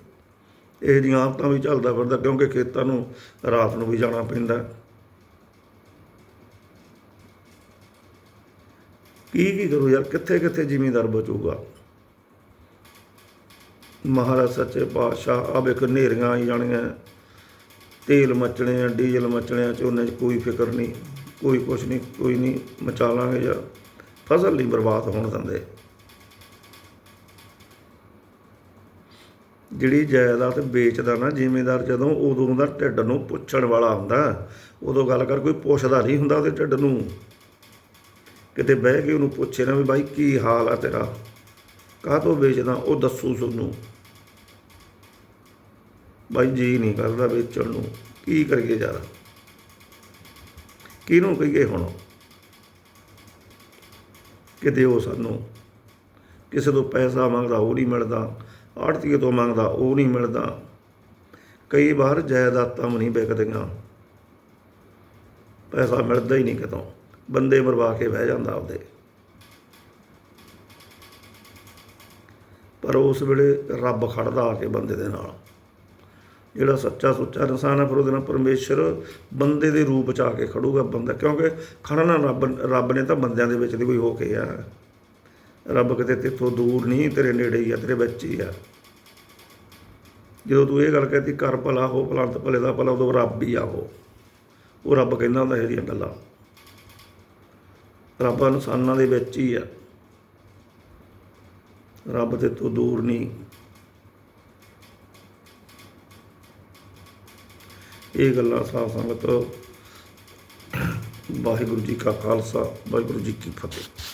ਇਹ ਜਿਹੀਆਂ ਆਦਤਾਂ ਵੀ ਚੱਲਦਾ ਫਿਰਦਾ, ਕਿਉਂਕਿ ਖੇਤਾਂ ਨੂੰ ਰਾਤ ਨੂੰ ਵੀ ਜਾਣਾ ਪੈਂਦਾ। ਕੀ ਕੀ ਕਰੋ ਯਾਰ? ਕਿੱਥੇ ਕਿੱਥੇ ਜ਼ਿਮੀਂਦਾਰ ਬਚੂਗਾ? ਮਹਾਰਾਜ ਸੱਚੇ ਪਾਤਸ਼ਾਹ ਆ ਇੱਕ ਹਨੇਰੀਆਂ ਆਈ ਜਾਣੀਆਂ ਤੇਲ ਮਚਣੇ ਆ, ਡੀਜ਼ਲ ਮਚਣੇ ਆ, ਝੋਨੇ 'ਚ ਕੋਈ ਫਿਕਰ ਨਹੀਂ, ਕੋਈ ਕੁਛ ਨਹੀਂ, ਕੋਈ ਨਹੀਂ, ਮਚਾ ਲਾਂਗੇ ਯਾਰ। ਫਸਲ ਨਹੀਂ ਬਰਬਾਦ ਹੋਣ ਦਿੰਦੇ। ਜਿਹੜੀ ਜਾਇਦਾਦ ਵੇਚਦਾ ਨਾ ਜ਼ਿਮੀਂਦਾਰ ਜਦੋਂ ਉਦੋਂ ਦਾ ਢਿੱਡ ਨੂੰ ਪੁੱਛਣ ਵਾਲਾ ਹੁੰਦਾ। ਉਦੋਂ ਗੱਲ ਕਰ, ਕੋਈ ਪੁੱਛਦਾ ਨਹੀਂ ਹੁੰਦਾ ਉਹਦੇ ਢਿੱਡ ਨੂੰ। ਕਿਤੇ ਬਹਿ ਕੇ ਉਹਨੂੰ ਪੁੱਛੇ ਨਾ ਵੀ ਬਾਈ ਕੀ ਹਾਲ ਆ ਤੇਰਾ? ਕਾਹ ਤੋਂ ਵੇਚਦਾ? ਉਹ ਦੱਸੂ ਤੁਹਾਨੂੰ। ਬਾਈ ਜੀ ਨਹੀਂ ਕਰਦਾ ਵੇਚਣ ਨੂੰ। ਕੀ ਕਰੀਏ ਯਾਰ? ਕਿਹਨੂੰ ਕਹੀਏ ਹੁਣ? ਕਿਤੇ ਉਹ ਸਾਨੂੰ ਕਿਸੇ ਤੋਂ ਪੈਸਾ ਮੰਗਦਾ, ਉਹ ਨਹੀਂ ਮਿਲਦਾ। ਆੜਤੀਏ ਤੋਂ ਮੰਗਦਾ, ਉਹ ਨਹੀਂ ਮਿਲਦਾ। ਕਈ ਵਾਰ ਜਾਇਦਾਦਾਂ ਵੀ ਨਹੀਂ ਵਿਕਦੀਆਂ। ਪੈਸਾ ਮਿਲਦਾ ਹੀ ਨਹੀਂ ਕਿਤੋਂ। ਬੰਦੇ ਮਰਵਾ ਕੇ ਬਹਿ ਜਾਂਦਾ ਆਪਦੇ। ਪਰ ਉਸ ਵੇਲੇ ਰੱਬ ਖੜਦਾ ਆ ਕੇ ਬੰਦੇ ਦੇ ਨਾਲ। ਜਿਹੜਾ ਸੱਚਾ ਸੁੱਚਾ ਇਨਸਾਨ ਹੈ, ਫਿਰ ਉਹਦੇ ਨਾਲ ਪਰਮੇਸ਼ਰ ਬੰਦੇ ਦੇ ਰੂਪ ਚ ਆ ਕੇ ਖੜੂਗਾ ਬੰਦਾ। ਕਿਉਂਕਿ ਖੜਨਾ ਰੱਬ ਰੱਬ ਨੇ ਤਾਂ ਬੰਦਿਆਂ ਦੇ ਵਿੱਚ ਦੀ ਕੋਈ ਹੋ ਕੇ ਆ। ਰੱਬ ਕਿਤੇ ਤੇਥੋਂ ਦੂਰ ਨਹੀਂ, ਤੇਰੇ ਨੇੜੇ ਹੀ ਆ, ਤੇਰੇ ਵਿੱਚ ਹੀ ਆ। ਜਦੋਂ ਤੂੰ ਇਹ ਗੱਲ ਕਹਤੀ, ਕਰ ਭਲਾ ਹੋ ਭਲੰਤ ਭਲੇ ਦਾ ਭਲਾ ਉਦੋਂ ਰੱਬ ਹੀ ਆ ਉਹ। ਉਹ ਰੱਬ ਕਹਿੰਦਾ ਹੁੰਦਾ ਇਹਦੀਆਂ ਗੱਲਾਂ। ਰੱਬ ਇਨਸਾਨਾਂ ਦੇ ਵਿੱਚ ਹੀ ਆ। ਰੱਬ ਤੇ ਤੋਂ ਦੂਰ ਨਹੀਂ। ਇਹ ਗੱਲਾਂ ਸਾਧ ਸੰਗਤ ਵਾਹਿਗੁਰੂ ਜੀ ਕਾ ਖਾਲਸਾ, ਵਾਹਿਗੁਰੂ ਜੀ ਕੀ ਫਤਿਹ।